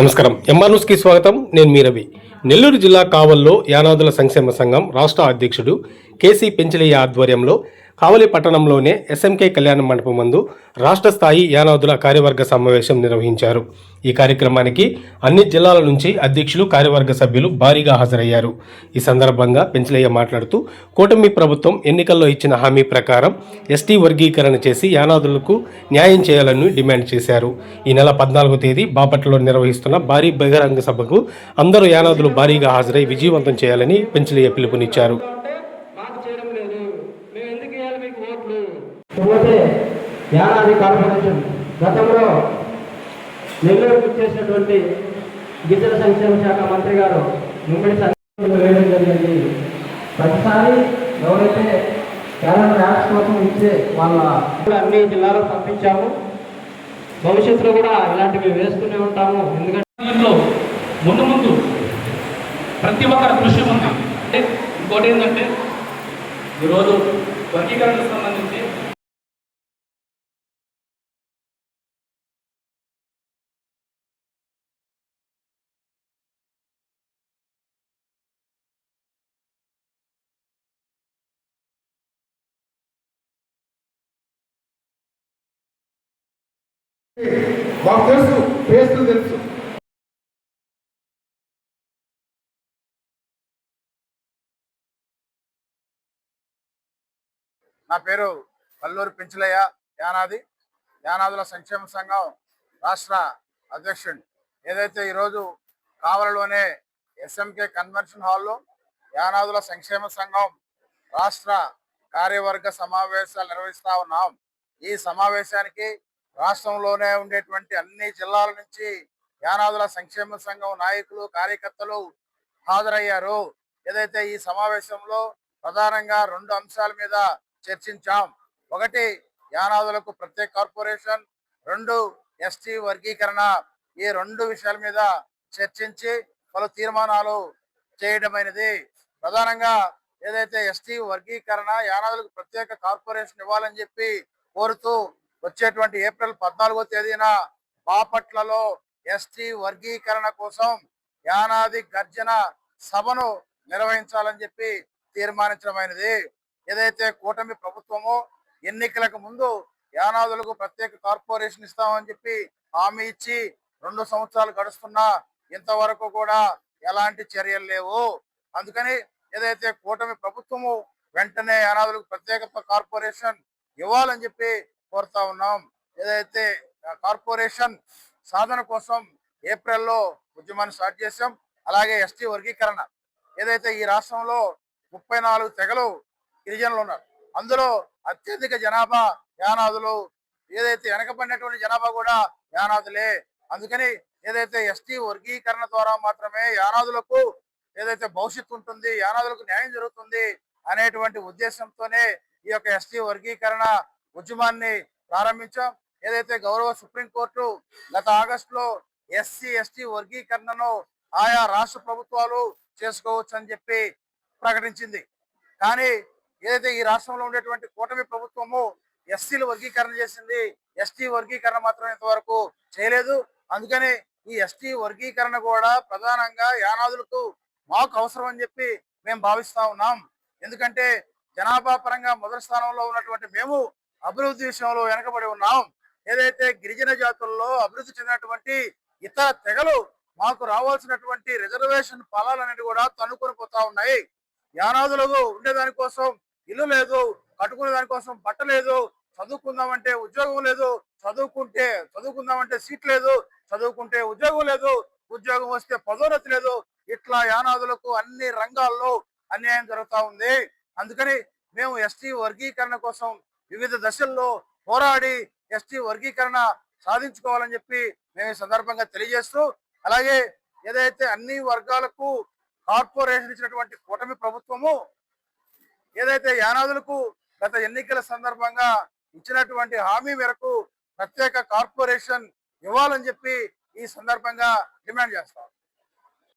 నమస్కారం. ఎంఆర్ న్యూస్కి స్వాగతం. నేను మీ రవి. నెల్లూరు జిల్లా కావల్లో యానాదుల సంక్షేమ సంఘం రాష్ట్ర అధ్యక్షుడు కేసీ పెంచలయ్య ఆధ్వర్యంలో కావలి పట్టణంలోనే ఎస్ఎంకే కళ్యాణ మండపం మందు రాష్ట్ర స్థాయి యానాదుల కార్యవర్గ సమావేశం నిర్వహించారు. ఈ కార్యక్రమానికి అన్ని జిల్లాల నుంచి అధ్యక్షులు కార్యవర్గ సభ్యులు భారీగా హాజరయ్యారు. ఈ సందర్భంగా పెంచలయ్య మాట్లాడుతూ కూటమి ప్రభుత్వం ఎన్నికల్లో ఇచ్చిన హామీ ప్రకారం ఎస్టీ వర్గీకరణ చేసి యానాదులకు న్యాయం చేయాలని డిమాండ్ చేశారు. ఈ నెల పద్నాలుగో తేదీ బాపట్లలో నిర్వహిస్తున్న భారీ బహిరంగ సభకు అందరూ యానాదులు భారీగా హాజరై విజయవంతం చేయాలని పెంచలయ్య పిలుపునిచ్చారు మాకు చేయడం లేదు మేము ఎందుకు ఇవ్వాలి మీకు ఓట్లు పోతే యానాది కార్పొరేషన్ గతంలో నెల్లూరుకు చేసినటువంటి గిరిజన సంక్షేమ శాఖ మంత్రి గారు ముమ్మడి వేయడం జరిగింది. ప్రతిసారి ఎవరైతే కేరళ ర్యాక్స్ కోసం ఇచ్చే వాళ్ళ అన్ని జిల్లాలకు పంపించాము. భవిష్యత్తులో కూడా ఇలాంటివి వేస్తూనే ఉంటాము. ఎందుకంటే ముందు ముందు ప్రతి ఒక్కరి దృష్టి ఉంది అంటే ఇంకోటి ఏంటంటే ఈరోజు వర్గీకరణకు సంబంధించి మాకు తెలుసు ఫేస్లు తెలుసు. నా పేరు పల్లూరు పెంచులయ్య యానాది. యానాదుల సంక్షేమ సంఘం రాష్ట్ర అధ్యక్షుడు ఏదైతే ఈరోజు కావలలోనే ఎస్ఎంకే కన్వెన్షన్ హాల్లో యానాదుల సంక్షేమ సంఘం రాష్ట్ర కార్యవర్గ సమావేశాలు నిర్వహిస్తా ఉన్నాం. ఈ సమావేశానికి రాష్ట్రంలోనే ఉండేటువంటి అన్ని జిల్లాల నుంచి యానాదుల సంక్షేమ సంఘం నాయకులు కార్యకర్తలు హాజరయ్యారు. ఏదైతే ఈ సమావేశంలో ప్రధానంగా రెండు అంశాల మీద చర్చించాం. ఒకటి యానాదులకు ప్రత్యేక కార్పొరేషన్ రెండు ఎస్టీ వర్గీకరణ. ఈ రెండు విషయాల మీద చర్చించి పలు తీర్మానాలు చేయడమైనది. ప్రధానంగా ఏదైతే ఎస్టీ వర్గీకరణ యానాదులకు ప్రత్యేక కార్పొరేషన్ ఇవ్వాలని చెప్పి కోరుతూ వచ్చేటువంటి ఏప్రిల్ పద్నాలుగో తేదీన బాపట్లలో ఎస్టీ వర్గీకరణ కోసం యానాది గర్జన సభను నిర్వహించాలని చెప్పి తీర్మానించడమైనది ఏదైతే కూటమి ప్రభుత్వము ఎన్నికలకు ముందు యానాదులకు ప్రత్యేక కార్పొరేషన్ ఇస్తామని చెప్పి హామీ ఇచ్చి రెండు సంవత్సరాలు గడుస్తున్నా ఇంతవరకు కూడా ఎలాంటి చర్యలు లేవు. అందుకని ఏదైతే కూటమి ప్రభుత్వము వెంటనే యానాదులకు ప్రత్యేక కార్పొరేషన్ ఇవ్వాలని చెప్పి కోరుతా ఉన్నాం. ఏదైతే కార్పొరేషన్ సాధన కోసం ఏప్రిల్లో ఉద్యమాన్ని స్టార్ట్ చేశాం అలాగే ఎస్టీ వర్గీకరణ. ఏదైతే ఈ రాష్ట్రంలో ముప్పై నాలుగు తెగలు గిరిజనులు ఉన్నారు అందులో అత్యధిక జనాభా యానాదులు ఏదైతే వెనకబడినటువంటి జనాభా కూడా యానాదులే. అందుకని ఏదైతే ఎస్టీ వర్గీకరణ ద్వారా మాత్రమే యానాదులకు ఏదైతే భవిష్యత్తు ఉంటుంది యానాదులకు న్యాయం జరుగుతుంది అనేటువంటి ఉద్దేశంతోనే ఈ యొక్క ఎస్టీ వర్గీకరణ ఉద్యమాన్ని ప్రారంభించాం. ఏదైతే గౌరవ సుప్రీంకోర్టు గత ఆగస్టులో ఎస్సీ ఎస్టీ వర్గీకరణను ఆయా రాష్ట్ర ప్రభుత్వాలు చేసుకోవచ్చు అని చెప్పి ప్రకటించింది. కానీ ఏదైతే ఈ రాష్ట్రంలో ఉండేటువంటి కూటమి ప్రభుత్వము ఎస్సీలు వర్గీకరణ చేసింది ఎస్టీ వర్గీకరణ మాత్రం ఇంతవరకు చేయలేదు. అందుకని ఈ ఎస్టీ వర్గీకరణ కూడా ప్రధానంగా యానాదులకు మాకు అవసరం అని చెప్పి మేము భావిస్తా ఉన్నాం. ఎందుకంటే జనాభా పరంగా మొదటి స్థానంలో ఉన్నటువంటి మేము అభివృద్ధి విషయంలో వెనకబడి ఉన్నాం. ఏదైతే గిరిజన జాతుల్లో అభివృద్ధి చెందినటువంటి ఇతర తెగలు మాకు రావాల్సినటువంటి రిజర్వేషన్ ఫలాలనేవి కూడా తనుకొని పోతా ఉన్నాయి. యానాదులకు ఉండేదాని కోసం ఇల్లు లేదు కట్టుకునే దానికోసం బట్ట లేదు చదువుకుందామంటే ఉద్యోగం లేదు చదువుకుంటే చదువుకుందామంటే సీట్ లేదు చదువుకుంటే ఉద్యోగం లేదు ఉద్యోగం వస్తే పదోన్నతి లేదు. ఇట్లా యానాదులకు అన్ని రంగాల్లో అన్యాయం జరుగుతూ ఉంది. అందుకని మేము ఎస్టీ వర్గీకరణ కోసం వివిధ దశల్లో పోరాడి ఎస్టీ వర్గీకరణ సాధించుకోవాలని చెప్పి మేము ఈ సందర్భంగా తెలియజేస్తూ అలాగే ఏదైతే అన్ని వర్గాలకు కార్పొరేషన్ ఇచ్చినటువంటి కూటమి ప్రభుత్వము ఏదైతే యానాదులకు గత ఎన్నికల సందర్భంగా ఇచ్చినటువంటి హామీ మేరకు ప్రత్యేక కార్పొరేషన్ ఇవ్వాలని చెప్పి ఈ సందర్భంగా డిమాండ్ చేస్తాం.